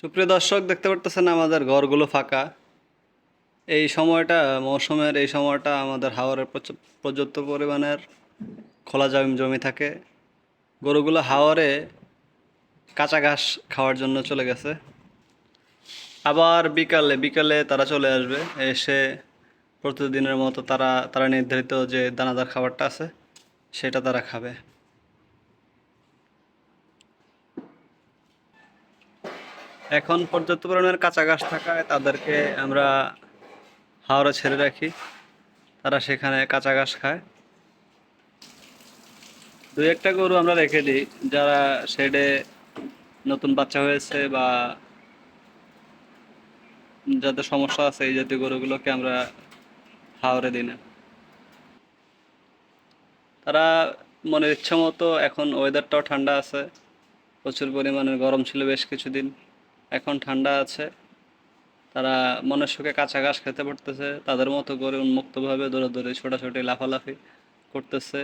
সুপ্রিয় দর্শক, দেখতে পারতেছেন আমাদের ঘরগুলো ফাঁকা। এই সময়টা, মৌসুমের এই সময়টা আমাদের হাওরের পর্যাপ্ত পরিমাণের খোলা জমি জমি থাকে। গরুগুলো হাওরে কাঁচা ঘাস খাওয়ার জন্য চলে গেছে। আবার বিকালে বিকালে তারা চলে আসবে। এসে প্রতিদিনের মতো তারা তারা নির্ধারিত যে দানাদার খাবারটা আছে, সেটা তারা খাবে। এখন পর্যাপ্ত পরিমাণের কাঁচা ঘাস থাকায় তাদেরকে আমরা হাওড়া ছেড়ে রাখি। তারা সেখানে কাঁচা ঘাস খায়। দু একটা গরু আমরা রেখে দিই, যারা শেডে নতুন বাচ্চা হয়েছে বা যাদের সমস্যা আছে এই জাতীয় গরুগুলোকে আমরা হাওড়ে দিই না। তারা মনের ইচ্ছা মতো এখন ওয়েদারটাও ঠান্ডা আছে, প্রচুর পরিমাণে গরম ছিল বেশ কিছুদিন। এখন ঠান্ডা আছে। তারা মনের সুখে কাঁচা ঘাস খেতে পারতেছে। তাদের মতো করে উন্মুক্তভাবে দৌড়ে দৌড়াদৌড়ি, ছোটাছুটি, লাফালাফি করতেছে।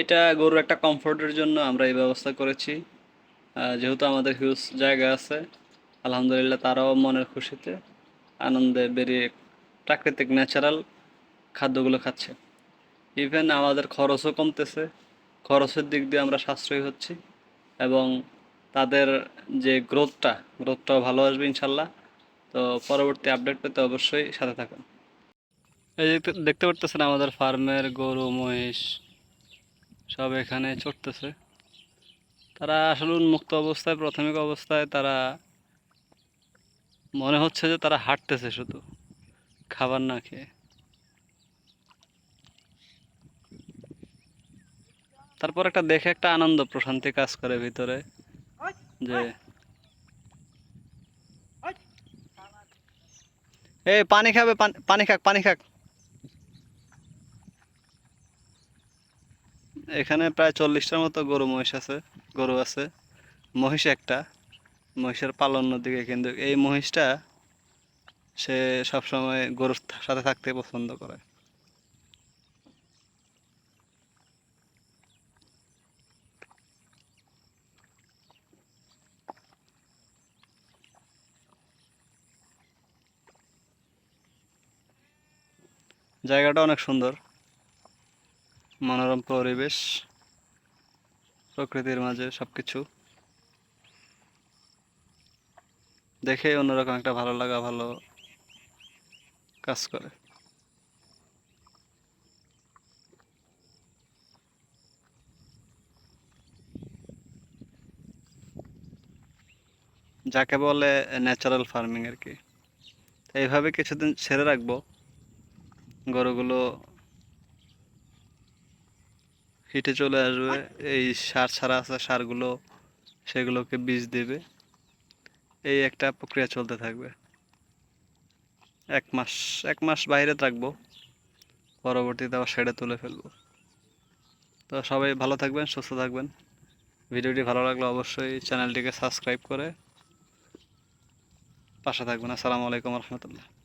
এটা গরুর একটা কমফোর্টের জন্য আমরা এই ব্যবস্থা করেছি। যেহেতু আমাদের হিউজ জায়গা আছে, আলহামদুলিল্লাহ তারাও মনের খুশিতে আনন্দে বেরিয়ে প্রাকৃতিক ন্যাচারাল খাদ্যগুলো খাচ্ছে। ইভেন আমাদের খরচও কমতেছে। খরচের দিক দিয়ে আমরা সাশ্রয়ী হচ্ছি এবং তাদের যে গ্রোথটা গ্রোথটাও ভালো আসবে ইনশাল্লাহ। তো পরবর্তী আপডেট পেতে অবশ্যই সাথে থাকুন। এই যে দেখতে- দেখতে পারতেছেন আমাদের ফার্মের গরু, মহিষ, সব এখানে চড়তেছে। তারা আসলে উন্মুক্ত অবস্থায়, প্রাথমিক অবস্থায় তারা মনে হচ্ছে যে তারা হাঁটতেছে শুধু, খাবার না খেয়ে। তারপর একটা দেখে একটা আনন্দ, প্রশান্তি কাজ করে ভিতরে। যে এই পানি খাবে পানি- পানি খাক পানি খাক। এখানে প্রায় চল্লিশটার মতো গরু মহিষ আছে গরু আছে। মহিষ একটা মহিষের পালন দিকে কিন্তু এই মহিষটা সে সবসময় গরুর সাথে থাকতে পছন্দ করে। জায়গাটা অনেক সুন্দর। মনোরম পরিবেশ, প্রকৃতির মাঝে সবকিছু। দেখে অন্যরকম একটা ভালো লাগা, ভালো কাজ করে। যাকে বলে ন্যাচারাল ফার্মিং আর কি। এইভাবে কিছুদিন ছেড়ে রাখব। গরুগুলো হিটে চলে আসবে। এই সার ছাড়া আছে সারগুলো, সেগুলোকে বীজ দেবে। এই একটা প্রক্রিয়া চলতে থাকবে। এক মাস এক মাস বাইরে রাখব পরবর্তীতে আবার সেটা তুলে ফেলব। তো সবাই ভালো থাকবেন, সুস্থ থাকবেন। ভিডিওটি ভালো লাগলে অবশ্যই চ্যানেলটিকে সাবস্ক্রাইব করে পাশে থাকবেন। আসসালামু আলাইকুম রহমতুল্লাহ।